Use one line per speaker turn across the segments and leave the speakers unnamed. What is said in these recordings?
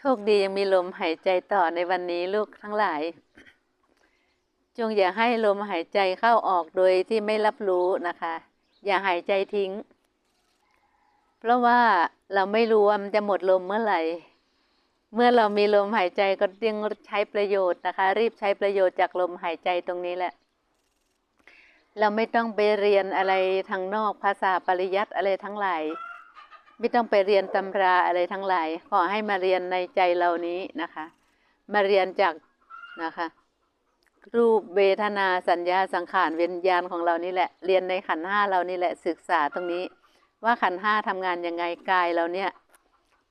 โชคดียังมีลมหายใจต่อในวันนี้ลูกทั้งหลาย จงอย่าให้ลมหายใจเข้าออกโดยที่ไม่รับรู้นะคะ อย่าหายใจทิ้ง เพราะว่าเราไม่รู้ว่ามันจะหมดลมเมื่อไหร่ เมื่อเรามีลมหายใจก็ยังใช้ประโยชน์นะคะ รีบใช้ประโยชน์จากลมหายใจตรงนี้แหละ เราไม่ต้องไปเรียนอะไรทางนอกภาษาปริยัติอะไรทั้งหลาย ไม่ต้องไปเรียนตำราอะไรทั้งหลาย ขอให้มาเรียนในใจเรานี้นะคะ มาเรียนจากนะคะ รูปเวทนาสัญญาสังขารวิญญาณของเรานี่แหละ เรียนในขันห้าเรานี่แหละศึกษาตรงนี้ ว่าขันห้าทำงานยังไงกายเราเนี่ย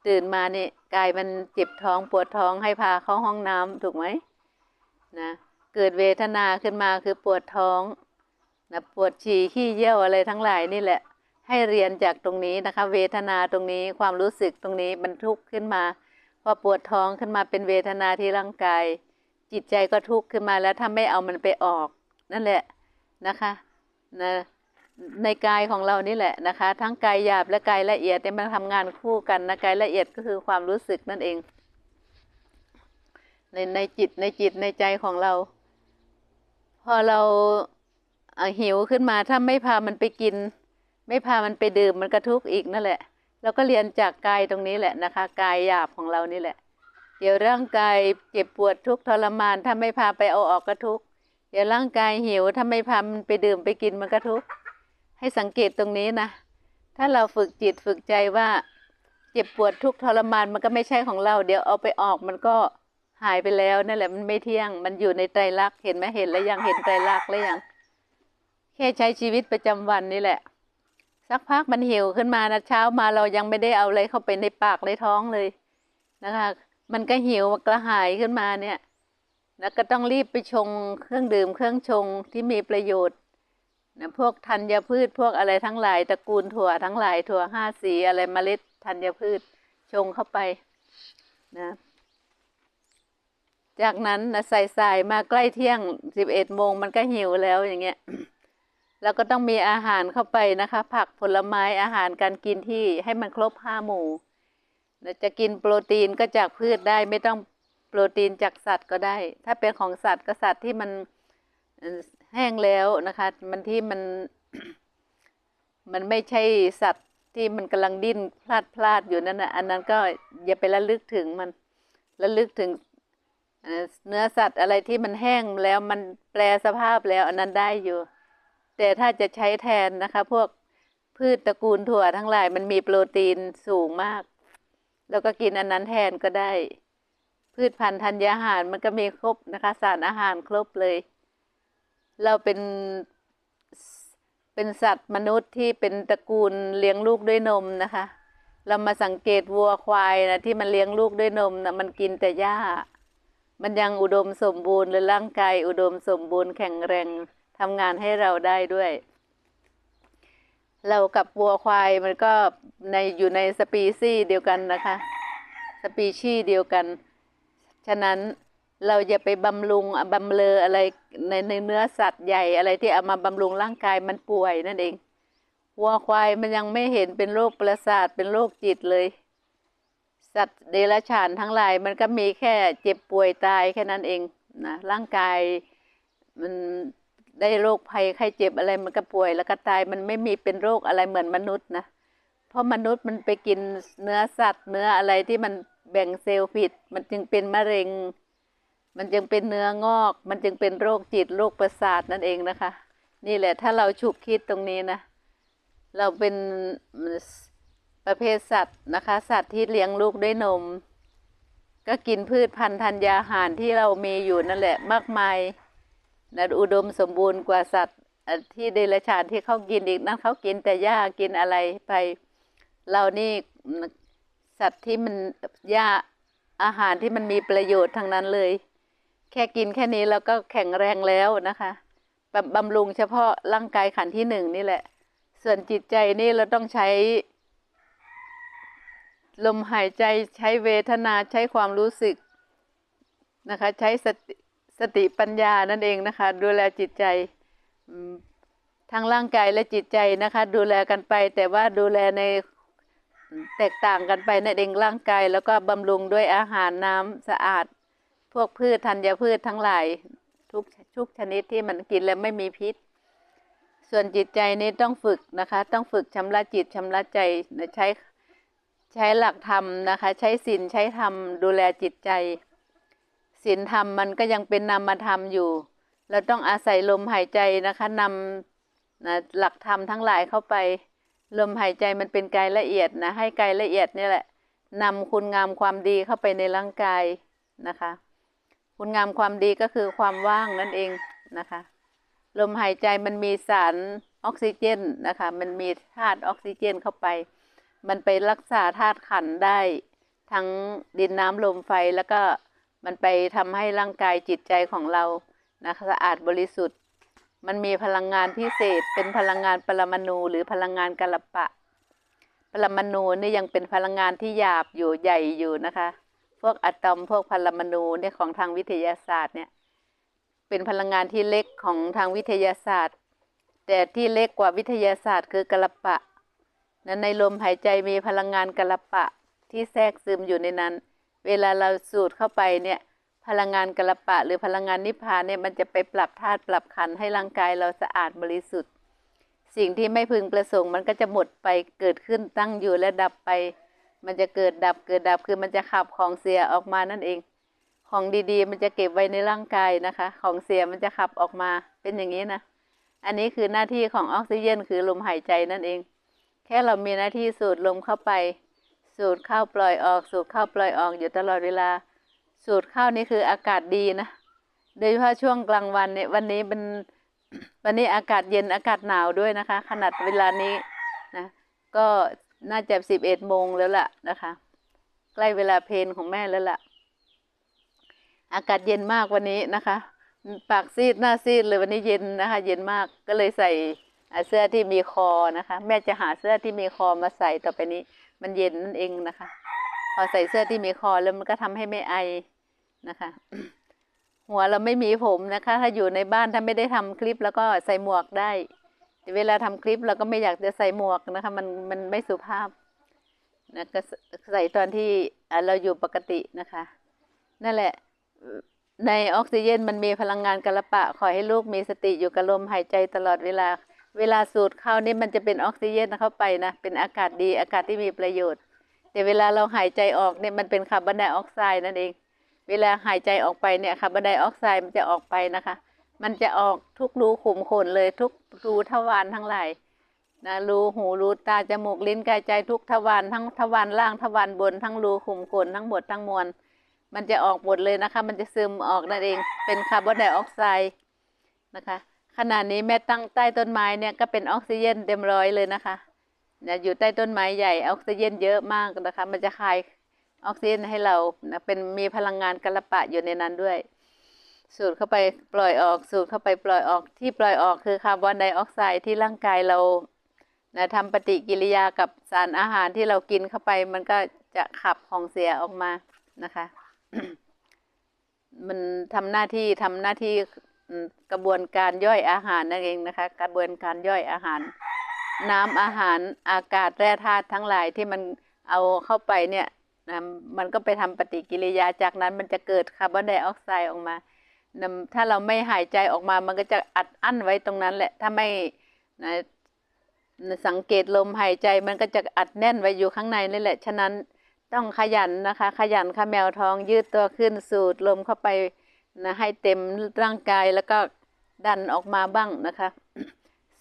ตื่นมาเนี่ยกายมันเจ็บท้องปวดท้องให้พาเข้าห้องน้ำถูกไหมนะเกิดเวทนาขึ้นมาคือปวดท้องนะปวดฉี่ขี้เยี่ยวอะไรทั้งหลายนี่แหละ ให้เรียนจากตรงนี้นะคะ เวทนาตรงนี้ความรู้สึกตรงนี้บรรทุกขึ้นมาพอปวดท้องขึ้นมาเป็นเวทนาที่ร่างกาย จิตใจก็ทุกข์ขึ้นมาแล้วถ้าไม่เอามันไปออก นั่นแหละนะคะนะในกายของเรานี่แหละนะคะ ทั้งกายหยาบและกายละเอียดเนี่ยมันทำงานคู่กันนะกายละเอียดก็คือความรู้สึกนั่นเอง ในในจิตในจิตในใจของเรา พอเราหิวขึ้นมาถ้าไม่พามันไปกิน ไม่พามันไปดื่มมันก็ทุกข์อีกนั่นแหละเราก็เรียนจากกายตรงนี้แหละนะคะ กายหยาบของเรานี่แหละ เดี๋ยวร่างกายเจ็บปวดทุกข์ทรมานถ้าไม่พาไปเอาออกก็ทุกข์เดี๋ยวร่างกายหิวถ้าไม่พามันไปดื่มไปกินมันก็ทุกข์ให้สังเกตตรงนี้นะ ถ้าเราฝึกจิตฝึกใจว่าเจ็บปวดทุกข์ทรมานมันก็ไม่ใช่ของเรา เดี๋ยวเอาไปออกมันก็หายไปแล้วนั่นแหละมันไม่เที่ยง มันอยู่ในไตรลักษณ์เห็นไหมเห็นแล้วยังเห็นไตรลักษณ์แล้วยังแค่ใช้ชีวิตประจำวันนี่แหละ สักพักมันหิวขึ้นมานะเช้ามาเรายังไม่ได้เอาอะไรเข้าไปในปากในท้องเลยนะคะ มันก็หิวกระหายขึ้นมาเนี่ยแล้วก็ต้องรีบไปชงเครื่องดื่มเครื่องชงที่มีประโยชน์นะพวกธัญพืชพวกอะไรทั้งหลายตระกูลถั่วทั้งหลายถั่วห้าสีอะไรเมล็ดธัญพืชชงเข้าไปนะจากนั้นนะใส่สายมาใกล้เที่ยงสิบเอ็ดโมงมันก็หิวแล้วอย่างเงี้ย แล้วก็ต้องมีอาหารเข้าไปนะคะ ผักผลไม้อาหารการกินที่ให้มันครบห้าหมู่จะกินโปรตีนก็จากพืชได้ไม่ต้องโปรตีนจากสัตว์ก็ได้ ถ้าเป็นของสัตว์ก็สัตว์ที่มันแห้งแล้วนะคะ มันที่มัน มันไม่ใช่สัตว์ที่มันกำลังดิ้นพลาดพลาดอยู่นั่นนะอันนั้นก็อย่าไประลึกถึงมันระลึกถึงเนื้อสัตว์อะไรที่มันแห้งแล้วมันแปลสภาพแล้วอันนั้นได้อยู่ แต่ถ้าจะใช้แทนนะคะ พวกพืชตระกูลถั่วทั้งหลายมันมีโปรตีนสูงมาก แล้วก็กินอันนั้นแทนก็ได้ พืชพันธุ์ธัญญาหารมันก็มีครบนะคะ สารอาหารครบเลย เราเป็นเป็นสัตว์มนุษย์ที่เป็นตระกูลเลี้ยงลูกด้วยนมนะคะ เรามาสังเกตวัวควายนะที่มันเลี้ยงลูกด้วยนมนะมันกินแต่หญ้า มันยังอุดมสมบูรณ์หรือร่างกายอุดมสมบูรณ์แข็งแรง ทำงานให้เราได้ด้วย เรากับวัวควายมันก็ในอยู่ในสปีซี่เดียวกันนะคะ สปีชีส์เดียวกัน ฉะนั้นเราอย่าไปบำรุงบำเลออะไรในในเนื้อสัตว์ใหญ่อะไรที่เอามาบำรุงร่างกายมันป่วยนั่นเองวัวควายมันยังไม่เห็นเป็นโรคประสาทเป็นโรคจิตเลย สัตว์เดรัจฉานทั้งหลายมันก็มีแค่เจ็บป่วยตายแค่นั้นเองนะร่างกายมัน ได้โรคภัยไข้เจ็บอะไรมันก็ป่วย แล้วก็ตายมันไม่มีเป็นโรคอะไรเหมือนมนุษย์นะ เพราะมนุษย์มันไปกินเนื้อสัตว์ เนื้ออะไรที่มันแบ่งเซลล์ผิด มันจึงเป็นมะเร็ง มันจึงเป็นเนื้องอก มันจึงเป็นโรคจิตโรคประสาทนั่นเองนะคะ นี่แหละถ้าเราฉุกคิดตรงนี้นะ เราเป็นประเภทสัตว์นะคะ สัตว์ที่เลี้ยงลูกด้วยนม ก็กินพืชพันธุ์ธัญญาหารที่เรามีอยู่นั่นแหละมากมาย นะอุดมสมบูรณ์กว่าสัตว์ที่เดรัจฉานที่เขากินอีกนั่นเขากินแต่หญ้ากินอะไรไป เรานี่สัตว์ที่มันหญ้าอาหารที่มันมีประโยชน์ทั้งนั้นเลย แค่กินแค่นี้เราก็แข็งแรงแล้วนะคะบำบำรุงเฉพาะร่างกายขันที่หนึ่งนี่แหละ ส่วนจิตใจนี่เราต้องใช้ ลมหายใจใช้เวทนาใช้ความรู้สึกนะคะ ใช้สติ สติปัญญานั่นเองนะคะ ดูแลจิตใจทั้งร่างกายและจิตใจนะคะ ดูแลกันไป แต่ว่าดูแลในแตกต่างกันไปในนเองร่างกาย แล้วก็บำรุงด้วยอาหารน้ำสะอาด พวกพืชธัญพืชทั้งหลายทุกทุกชนิดที่มันกินแล้วไม่มีพิษ ส่วนจิตใจนี่ต้องฝึกนะคะ ต้องฝึกชำระจิตชำระใจใช้ใช้หลักธรรมนะคะ ใช้ศีลใช้ธรรมดูแลจิตใจ ศีลธรรมมันก็ยังเป็นนามธรรมอยู่ เราต้องอาศัยลมหายใจนะคะนำนะหลักธรรมทั้งหลายเข้าไป ลมหายใจมันเป็นกายละเอียดนะ ให้กายละเอียดนี่แหละนำคุณงามความดีเข้าไปในร่างกายนะคะ คุณงามความดีก็คือความว่างนั่นเองนะคะ ลมหายใจมันมีสารออกซิเจนนะคะ มันมีธาตุออกซิเจนเข้าไป มันไปรักษาธาตุขันได้ ทั้งดินน้ำลมไฟแล้วก็ มันไปทำให้ร่างกายจิตใจของเรานะคะสะอาดบริสุทธิ์ มันมีพลังงานพิเศษ เป็นพลังงานปรมาณูหรือพลังงานกัลปะ ปรมาณูนี่ยังเป็นพลังงานที่หยาบอยู่ใหญ่อยู่นะคะ พวกอะตอมพวกปรมาณูเนี่ยของทางวิทยาศาสตร์เนี่ยเป็นพลังงานที่เล็กของทางวิทยาศาสตร์ แต่ที่เล็กกว่าวิทยาศาสตร์คือกะลปะนั้นในลมหายใจมีพลังงานกะลปะที่แทรกซึมอยู่ในนั้น เวลาเราสูดเข้าไปเนี่ยพลังงานกระปะ หรือพลังงานนิพพานเนี่ยมันจะไปปรับธาตุปรับขันให้ร่างกายเราสะอาดบริสุทธิ์ สิ่งที่ไม่พึงประสงค์ มันก็จะหมดไปเกิดขึ้นตั้งอยู่และดับไป มันจะเกิดดับเกิดดับคือมันจะขับของเสียออกมานั่นเอง ของดีๆ มันจะเก็บไว้ในร่างกายนะคะ ของเสียมันจะขับออกมาเป็นอย่างนี้นะอันนี้คือหน้าที่ของออกซิเจนคือลมหายใจนั่นเอง แค่เรามีหน้าที่สูดลมเข้าไป สูดเข้าปล่อยออกสูดเข้าปล่อยออกอยู่ตลอดเวลา สูดเข้านี่คืออากาศดีนะโดยเฉพาะช่วงกลางวันเนี่ยวันนี้เป็นวันนี้อากาศเย็นอากาศหนาวด้วยนะคะ ขนาดเวลานี้นะก็น่าจะสิบเอ็ดโมงแล้วล่ะนะคะ ใกล้เวลาเพลนของแม่แล้วล่ะ อากาศเย็นมากวันนี้นะคะ ปากซีดหน้าซีดเลยวันนี้เย็นนะคะ เย็นมากก็เลยใส่เสื้อที่มีคอนะคะ แม่จะหาเสื้อที่มีคอมาใส่ต่อไปนี้ มันเย็นนั่นเองนะคะ พอใส่เสื้อที่มีคอแล้วมันก็ทำให้ไม่ไอนะคะ หัวเราไม่มีผมนะคะ ถ้าอยู่ในบ้านถ้าไม่ได้ทำคลิปแล้วก็ใส่หมวกได้เวลาทำคลิปเราก็ไม่อยากจะใส่หมวกนะคะ มันมันไม่สุภาพนะก็ใส่ตอนที่เราอยู่ปกตินะคะ นั่นแหละในออกซิเจนมันมีพลังงานกระปะ ขอให้ลูกมีสติอยู่กับลมหายใจตลอดเวลา เวลาสูดเข้านี่มันจะเป็นออกซิเจนเข้าไปนะ เป็นอากาศดีอากาศที่มีประโยชน์ แต่เวลาเราหายใจออกเนี่ยมันเป็นคาร์บอนไดออกไซด์นั่นเอง เวลาหายใจออกไปเนี่ยคาร์บอนไดออกไซด์มันจะออกไปนะคะ มันจะออกทุกรูขุมขนเลยทุกรูทวารทั้งหลายนะรูหูรูตาจมูกลิ้นกายใจทุกทวารทั้งทวารล่างทวารบนทั้งรูขุมขนทั้งหมดทั้งมวลมันจะออกหมดเลยนะคะ มันจะซึมออกนั่นเองเป็นคาร์บอนไดออกไซด์นะคะ ขณะนี้แม่ตั้งใต้ต้นไม้เนี่ยก็เป็นออกซิเจนเต็มร้อยเลยนะคะเนี่ยอยู่ใต้ต้นไม้ใหญ่ออกซิเจนเยอะมากนะคะ มันจะคายออกซิเจนให้เรานะเป็นมีพลังงานกระปะอยู่ในนั้นด้วย สูดเข้าไปปล่อยออกสูดเข้าไปปล่อยออกที่ปล่อยออกคือคาร์บอนไดออกไซด์ที่ร่างกายเรานะทำปฏิกิริยากับสารอาหารที่เรากินเข้าไป มันก็จะขับของเสียออกมานะคะ มันทำหน้าที่ทำหน้าที่ กระบวนการย่อยอาหารนั่นเองนะคะ กระบวนการย่อยอาหาร น้ำอาหารอากาศแร่ธาตุทั้งหลายที่มันเอาเข้าไปเนี่ยนะมันก็ไปทำปฏิกิริยาจากนั้นมันจะเกิดคาร์บอนไดออกไซด์ออกมา ถ้าเราไม่หายใจออกมามันก็จะอัดอั้นไว้ตรงนั้นแหละ ถ้าไม่นะสังเกตลมหายใจมันก็จะอัดแน่นไว้อยู่ข้างในนี่แหละ ฉะนั้นต้องขยันนะคะ ขยันค่ะแมวทองยืดตัวขึ้นสูดลมเข้าไป นะให้เต็มร่างกายแล้วก็ดันออกมาบ้างนะคะ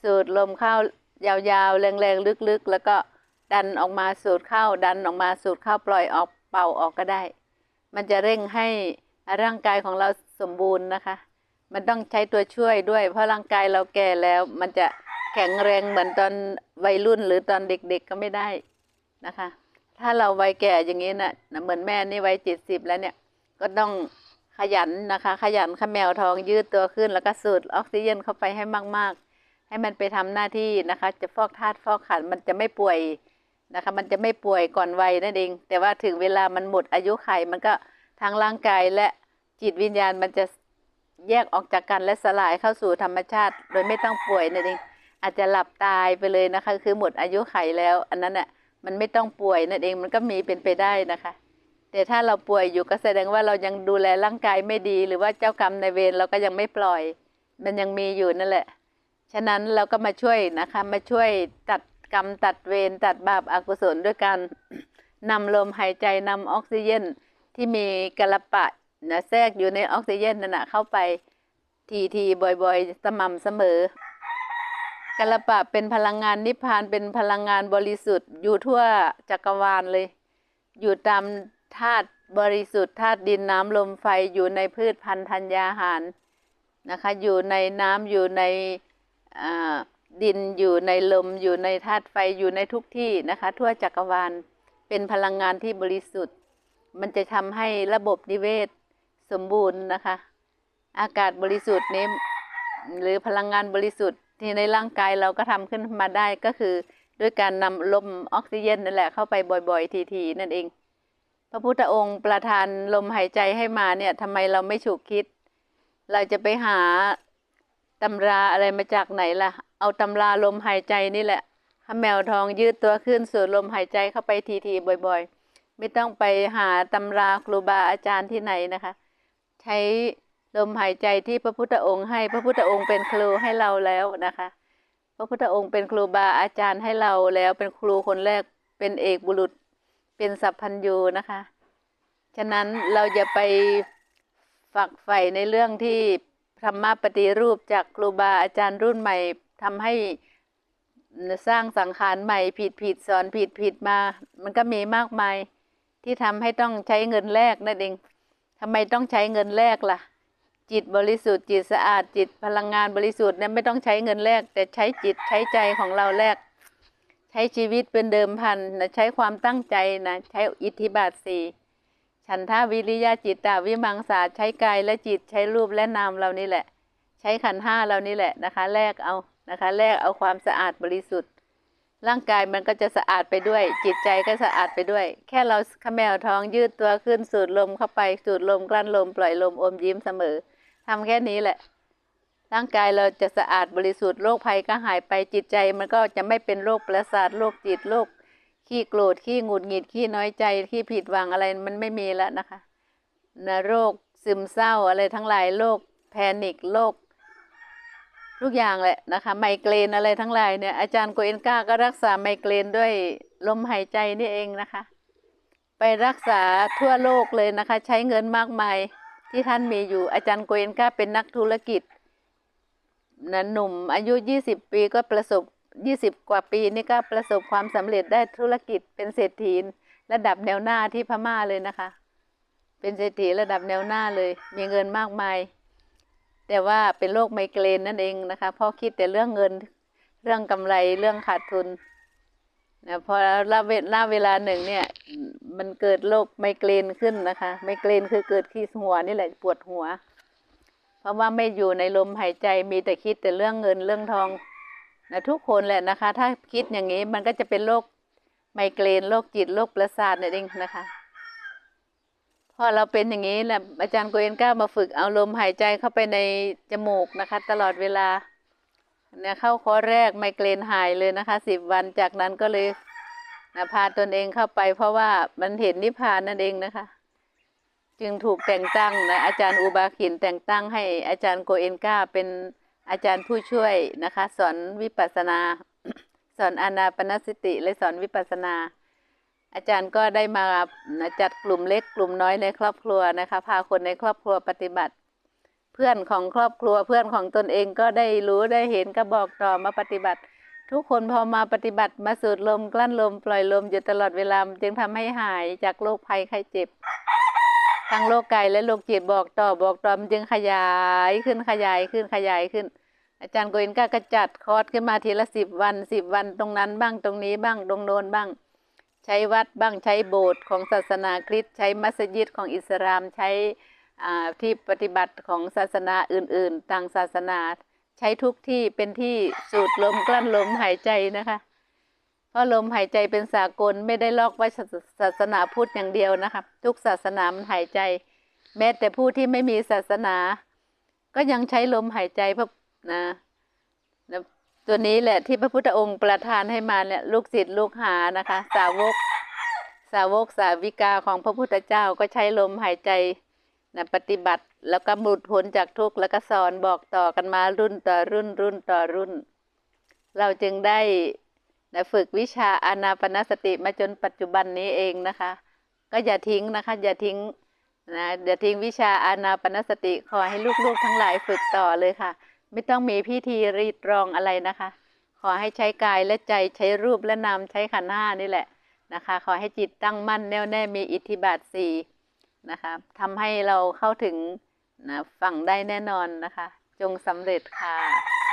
สูดลมเข้ายาวๆ แรงๆ ลึกๆ แล้วก็ดันออกมาสูดเข้า ดันออกมาสูดเข้าปล่อยออกเป่าออกก็ได้ มันจะเร่งให้ร่างกายของเราสมบูรณ์นะคะ มันต้องใช้ตัวช่วยด้วย เพราะร่างกายเราแก่แล้ว มันจะแข็งแรงเหมือนตอนวัยรุ่นหรือตอนเด็กๆก็ไม่ได้นะคะ ถ้าเราวัยแก่อย่างนี้นะนะเหมือนแม่นี่วัยเจ็ดสิบแล้วเนี่ยก็ต้อง ขยันนะคะ ขยันขแมวทองยืดตัวขึ้น แล้วก็สูดออกซิเจนเข้าไปให้มาก ๆ ให้มันไปทำหน้าที่นะคะ จะฟอกธาตุฟอกขันมันจะไม่ป่วยนะคะ มันจะไม่ป่วยก่อนวัยนั่นเอง แต่ว่าถึงเวลามันหมดอายุไขมันก็ทั้งร่างกายและจิตวิญญาณมันจะแยกออกจากกันและสลายเข้าสู่ธรรมชาติ โดยไม่ต้องป่วยนั่นเอง อาจจะหลับตายไปเลยนะคะ คือหมดอายุไขแล้ว อันนั้นน่ะมันไม่ต้องป่วยนั่นเองมันก็มีเป็นไปได้นะคะ แต่ถ้าเราป่วยอยู่ก็แสดงว่าเรายังดูแลร่างกายไม่ดี หรือว่าเจ้ากรรมในเวรเราก็ยังไม่ปล่อย มันยังมีอยู่นั่นแหละ ฉะนั้นเราก็มาช่วยนะคะมาช่วยตัดกรรมตัดเวรตัดบาปอากุศลด้วยการนำลมหายใจนำออกซิเจนที่มีกระปะนะแทรกอยู่ในออกซิเจนนั่นนะเข้าไปทีทีบ่อยๆ สม่ำเสมอกระปะเป็นพลังงานนิพพานเป็นพลังงานบริสุทธิ์ อยู่ทั่วจักรวาลเลย อยู่ตาม ธาตุบริสุทธิ์ธาตุดินน้ำลมไฟอยู่ในพืชพันธุ์ธัญญาหารนะคะอยู่ในน้ำอยู่ในดินอยู่ในลมอยู่ในธาตุไฟอยู่ในทุกที่นะคะทั่วจักรวาลเป็นพลังงานที่บริสุทธิ์ มันจะทำให้ระบบนิเวศสมบูรณ์นะคะ อากาศบริสุทธิ์นี้หรือพลังงานบริสุทธิ์ที่ในร่างกายเราก็ทำขึ้นมาได้ก็คือ ด้วยการนำลมออกซิเจนนั่นแหละเข้าไปบ่อยๆ ทีๆนั่นเอง ระพุทธองค์ประทานลมหายใจให้มาเนี่ยทำไมเราไม่ฉุกคิด เราจะไปหาตำราอะไรมาจากไหนล่ะ เอาตำราลมหายใจนี่แหละถ้าแมวทองยืดตัวขึ้นสูดลมหายใจเข้าไปทีๆบ่อย ๆ ไม่ต้องไปหาตำราครูบาอาจารย์ที่ไหนนะคะ ใช้ลมหายใจที่พระพุทธองค์ให้พระพุทธองค์เป็นครูให้เราแล้วนะคะ พระพุทธองค์เป็นครูบาอาจารย์ให้เราแล้วเป็นครูคนแรกเป็นเอกบุรุษ เป็นสัพพัญญูนะคะ ฉะนั้นเราอย่าไปฝักใฝ่ในเรื่องที่ธรรมะปฏิรูปจากครูบาอาจารย์รุ่นใหม่ทำให้สร้างสังขารใหม่ผิดผิดสอนผิดผิดมา มันก็มีมากมายที่ทำให้ต้องใช้เงินแลกนั่นเองทำไมต้องใช้เงินแลกล่ะ จิตบริสุทธิ์จิตสะอาดจิตพลังงานบริสุทธิ์เนี่ยไม่ต้องใช้เงินแลกแต่ใช้จิตใช้ใจของเราแลก ช้ชีวิตเป็นเดิมพันนะใช้ความตั้งใจนะใช้อิทธิบาทสี่ฉันทาวิริยะจิตตาวิมังสาใช้กายและจิตใช้รูปและนามเรานี่แหละ ใช้ขันธ์ห้าเรานี่แหละนะคะ แลกเอานะคะแลกเอาความสะอาดบริสุทธิ์ ร่างกายมันก็จะสะอาดไปด้วย จิตใจก็สะอาดไปด้วย แค่เราขมวท้องยืดตัวขึ้นสูดลมเข้าไปสูดลมกลั้นลมปล่อยลมอมยิ้มเสมอทำแค่นี้แหละ ร่างกายเราจะสะอาดบริสุทธิ์โรคภัยก็หายไปจิตใจ มันก็จะไม่เป็นโรคประสาทโรคจิตโรคขี้โกรธขี้หงุดหงิดขี้น้อยใจขี้ผิดหวังอะไรมันไม่มีแล้วนะคะนะโรคซึมเศร้าอะไรทั้งหลายโรคแพนิคโรคทุกอย่างแหละนะคะ ไมเกรนอะไรทั้งหลายเนี่ยอาจารย์โกเอนก้าก็รักษาไมเกรนด้วยลมหายใจนี่เองนะคะ ไปรักษาทั่วโลกเลยนะคะ ใช้เงินมากมายที่ท่านมีอยู่อาจารย์โกเอนก้าเป็นนักธุรกิจ นะหนุ่มอายุ 20 ปีก็ประสบ 20 กว่าปีนี่ก็ประสบความสำเร็จได้ธุรกิจเป็นเศรษฐีระดับแนวหน้าที่พม่าเลยนะคะ เป็นเศรษฐีระดับแนวหน้าเลย มีเงินมากมาย แต่ว่าเป็นโรคไมเกรนนั่นเองนะคะเพราะคิดแต่เรื่องเงินเรื่องกำไรเรื่องขาดทุนนะพอละเวลาเวลาหนึ่งเนี่ย มันเกิดโรคไมเกรนขึ้นนะคะ ไมเกรนคือเกิดขี้หัวนี่แหละปวดหัว ราะว่าไม่อยู่ในลมหายใจมีแต่คิดแต่เรื่องเงินเรื่องทองนะทุกคนแหละนะคะ ถ้าคิดอย่างนี้มันก็จะเป็นโรคไมเกรนโรคจิตโรคประสาทนั่นเองนะคะพอเราเป็นอย่างนี้แหละอาจารย์โกเอนก้ามาฝึกเอาลมหายใจเข้าไปในจมูกนะคะ ตลอดเวลาเนี่ยเข้าคอแรกไมเกรนหายเลยนะคะสิบวันจากนั้นก็เลยนะพาตนเองเข้าไป เพราะว่ามันเห็นนิพพานนั่นเองนะคะ จึงถูกแต่งตั้งนะอาจารย์อุบาขินแต่งตั้งให้อาจารย์โกเอนก้าเป็นอาจารย์ผู้ช่วยนะคะ สอนวิปัสนา สอนอานาปนสติ และสอนวิปัสนา อาจารย์ก็ได้มาจัดกลุ่มเล็กกลุ่มน้อยในครอบครัวนะคะ พาคนในครอบครัวปฏิบัติ เพื่อนของครอบครัวเพื่อนของตนเองก็ได้รู้ได้เห็นก็บอกต่อมาปฏิบัติ ทุกคนพอมาปฏิบัติมาสูดลมกลั้นลมปล่อยลมอยู่ตลอดเวลาจึงทำให้หายจากโรคภัยไข้เจ็บ ทั้งโรคกายและโรคจิตบอกต่อบอกต่อมันจึงขยายขึ้นขยายขึ้นขยายขึ้น อาจารย์โกเอนก้าก็จัดคอร์สขึ้นมาทีละสิบวันสิบวันตรงนั้นบ้างตรงนี้บ้างตรงโน้นบ้าง ใช้วัดบ้างใช้โบสถ์ของศาสนาคริสต์ใช้มัสยิดของอิสลามใช้ที่ปฏิบัติของศาสนาอื่น ๆ ต่างศาสนา ใช้ทุกที่เป็นที่สูดลมกลั้นลมหายใจนะคะ ราะลมหายใจเป็นสากลไม่ได้ลอกไว้ศาสสนาพุทธอย่างเดียวนะคะทุกศาสนามันหายใจ แม้แต่ผู้ที่ไม่มีศาสนา ก็ยังใช้ลมหายใจเพราะนะนะตัวนี้แหละที่พระพุทธองค์ประทานให้มาเนี่ยลูกศิษย์ลูกหานะคะ สาวก สาวกสาวิกาของพระพุทธเจ้าก็ใช้ลมหายใจนะปฏิบัติแล้วก็หมุดพ้นจากทุกข์แล้วก็สอนบอกต่อกันมารุ่นต่อรุ่นรุ่นต่อรุ่น เราจึงได้ นะฝึกวิชาอานาปนสติมาจนปัจจุบันนี้เองนะคะ ก็อย่าทิ้งนะคะ อย่าทิ้งนะอย่าทิ้งวิชาอานาปนสติขอให้ลูกๆทั้งหลายฝึกต่อเลยค่ะ ไม่ต้องมีพิธีรีตรองอะไรนะคะ ขอให้ใช้กายและใจใช้รูปและนามใช้ขันห้านี่แหละนะคะ ขอให้จิตตั้งมั่นแน่วแน่มีอิทธิบาทสี่นะคะทำให้เราเข้าถึงนะฝั่งได้แน่นอนนะคะ จงสำเร็จค่ะ